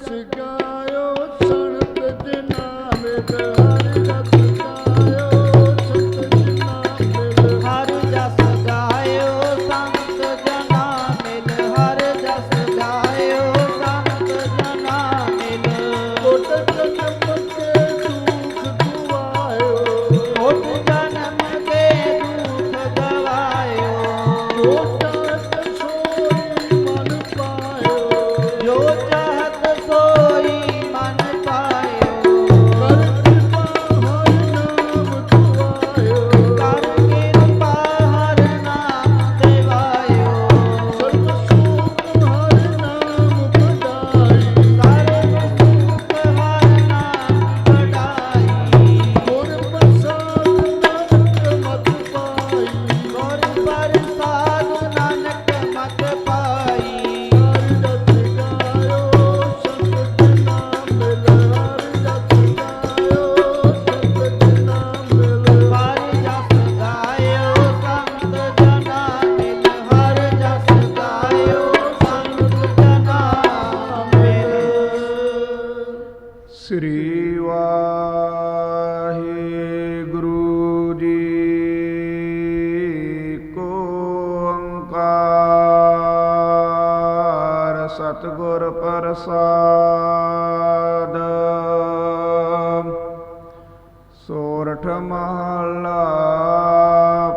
God. ਸ੍ਰੀ ਵਾਹਿਗੁਰੂ ਜੀ ਕੋ ਓੰਕਾਰ। ਸਤਿਗੁਰ ਪ੍ਰਸਾਦ। ਸੋਰਠ ਮਹਲਾ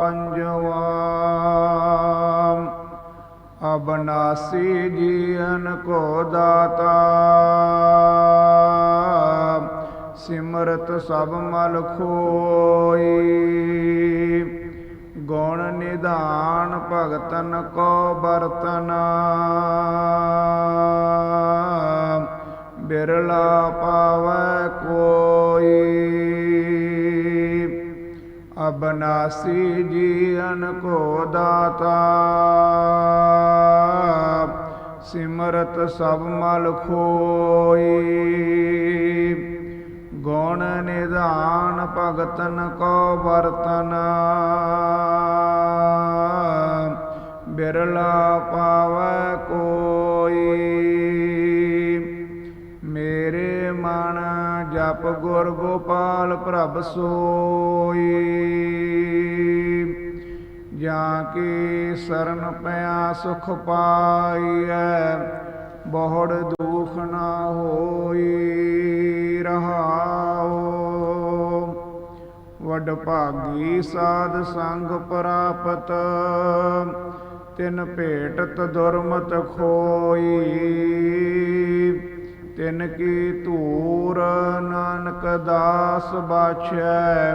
ਪੰਜਵਾਂ ਅਬਨਾਸੀ ਜੀਵਨ ਕੋ ਦਾਤਾ। ਸਿਮਰਤ ਸਭ ਮਲ ਖੋਈ। ਗੁਣ ਨਿਧਾਨ ਭਗਤਨ ਕੋ ਬਰਤਨਾ। ਬਿਰਲਾ ਪਾਵੈ ਅਬਨਾਸੀ ਜੀਵਨ ਕੋ ਦਾਤਾ। ਸਿਮਰਤ ਸਭ ਮਲ ਖੋਈ। ਗੁਣ ਨਿਧਾਨ ਭਗਤਨ ਕੋ ਵਰਤਨ। ਬਿਰਲਾ ਪਾਵੈ ਕੋਈ। ਮੇਰੇ ਮਨ ਜਪ ਗੁਰ ਗੋਪਾਲ ਪ੍ਰਭ ਸੋਈ। ਜਾਂ ਕੀ ਸਰਨ ਪਿਆ ਸੁਖ ਪਾਈਐ, ਬਹੁੜ ਦੁਖ ਨਾ ਹੋਈ ਰਹਾਓ ਵਡ ਭਾਗੀ ਸਾਧ ਸੰਗ ਪ੍ਰਾਪਤ, ਤਿਨ ਭੇਟਤ ਦੁਰਮਤ ਖੋਈ। ਤਿਨ ਕੀ ਧੂਰ ਨਾਨਕ ਦਾਸ ਬਾਛੈ